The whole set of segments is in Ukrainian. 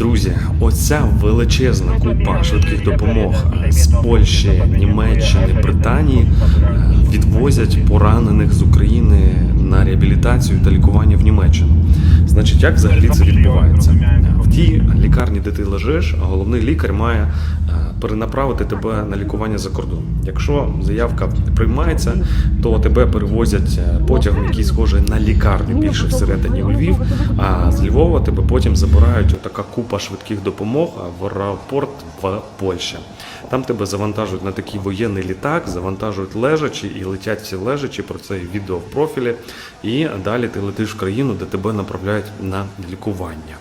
Друзі, оця величезна купа швидких допомог з Польщі, Німеччини, Британії е, відвозять поранених з України на реабілітацію та лікування в Німеччину. Значить, як взагалі це відбувається? В тій лікарні, де ти лежиш, головний лікар має е, перенаправити тебе на лікування за кордон. Якщо заявка приймається, то тебе перевозять е, потягом, який схожий на лікарню більше всередині у Львів. А з Львова тебе потім забирають отака купа швидких допомог в аеропорт в Польщі. Там тебе завантажують на такий воєнний літак, завантажують лежачі і летять ці лежачі. Про це відео в профілі. І далі ти летиш в країну, де тебе направляють на лікування.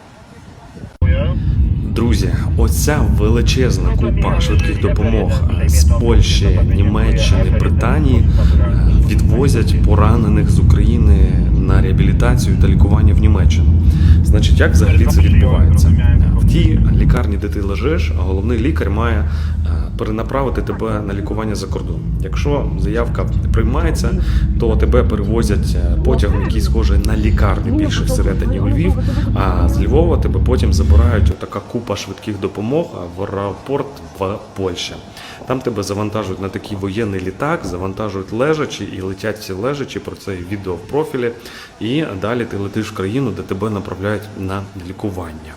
Друзі, оця величезна купа швидких допомог з Польщі, Німеччини, Британії е, відвозять поранених з України на реабілітацію та лікування в Німеччину. Значить, як взагалі це відбувається? В тій лікарні, де ти лежиш, головний лікар має е, перенаправити тебе на лікування за кордон. Якщо заявка приймається, то тебе перевозять е, потягом, який схожий на лікарню більше всередині у Львів. А з Львова тебе потім забирають отака купа швидких допомог в аеропорт в Польщі. Там тебе завантажують на такий воєнний літак, завантажують лежачі і летять ці лежачі. Про це відео в профілі. І далі ти летиш в країну, де тебе направляють на лікування.